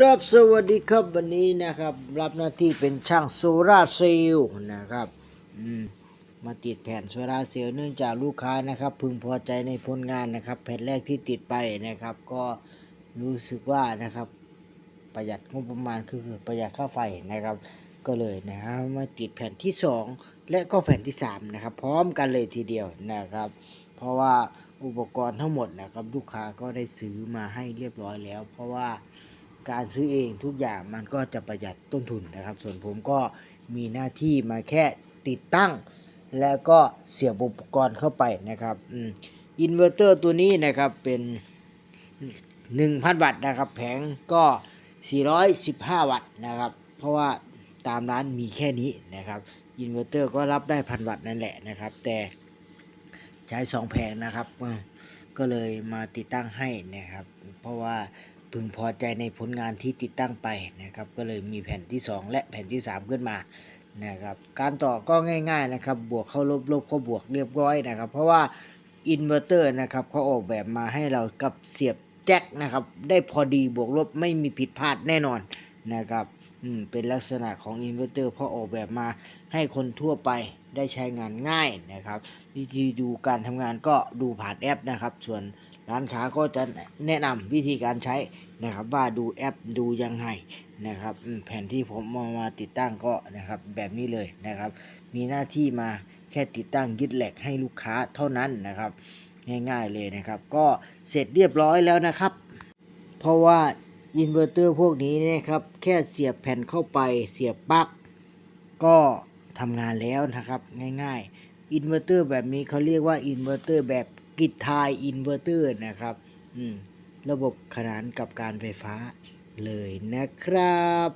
ครับสวัสดีครับวันนี้นะครับ รับหน้าที่เป็นช่างโซลาร์เซลล์นะครับมมาติดแผ่นโซลาร์เซลล์เนื่องจากลูกค้านะครับ พึงพอใจในผลงานนะครับ แผ่นแรกที่ติดไปนะครับ ก็รู้สึกว่านะครับ ประหยัดงบประมาณคือประหยัดค่าไฟนะครับ ก็เลยนะครับมาติดแผ่นที่ 2 และก็แผ่นที่ 3 นะครับ พร้อมกันเลยทีเดียวนะครับ เพราะว่าอุปกรณ์ทั้งหมดนะครับ ลูกค้าก็ได้ซื้อมาให้เรียบร้อยแล้ว เพราะว่า การซื้อเองทุกอย่างมันก็จะประหยัดต้นทุนนะครับ ส่วนผมก็มีหน้าที่มาแค่ติดตั้ง แล้วก็เสียบอุปกรณ์เข้าไปนะครับอินเวอร์เตอร์ตัวนี้นะครับเป็น 1,000 วัตต์นะครับ แผงก็ 415 วัตต์นะครับ เพราะว่าตามร้านมีแค่นี้นะครับอินเวอร์เตอร์ก็รับได้พันวัตต์นั่นแหละนะครับ แต่ใช้ 2 แผงนะครับ ก็เลยมาติดตั้งให้นะครับ เพราะว่า พึงพอใจในผลงานที่ติดตั้งไปนะครับ ก็เลยมีแผ่นที่ 2 และแผ่นที่ 3 ขึ้นมานะครับการต่อก็ง่าย ๆนะครับ บวกเข้าลบลบเข้าบวกเรียบร้อยนะครับ เพราะว่าอินเวอร์เตอร์นะครับเขาออกแบบมาให้เรากับเสียบแจ็คนะครับ ได้พอดีบวกลบไม่มีผิดพลาดแน่นอนนะครับอืมเป็นลักษณะของอินเวอร์เตอร์เพราะออกแบบมาให้คนทั่วไปได้ใช้งานง่ายนะครับ วิธีดูการทำงานก็ดูผ่านแอปนะครับ ส่วน ร้านค้าก็จะแนะนำวิธีการใช้นะครับ ว่าดูแอปดูยังไงนะครับ แผนที่ผมมามาติดตั้งก็นะครับ แบบนี้เลยนะครับ มีหน้าที่มาแค่ติดตั้งยึดแหลกให้ลูกค้าเท่านั้นนะครับ ง่ายๆเลยนะครับ ก็เสร็จเรียบร้อยแล้วนะครับ เพราะว่าอินเวอร์เตอร์พวกนี้เนะครับ แค่เสียบแผ่นเข้าไปเสียบปลั๊กก็ทำงานแล้วนะครับง่ายๆอินเวอร์เตอร์แบบนี้เขาเรียกว่าอินเวอร์เตอร์แบบ กิดทายอินเวอร์เตอร์นะครับระบบขนานกับการไฟฟ้าเลยนะครับ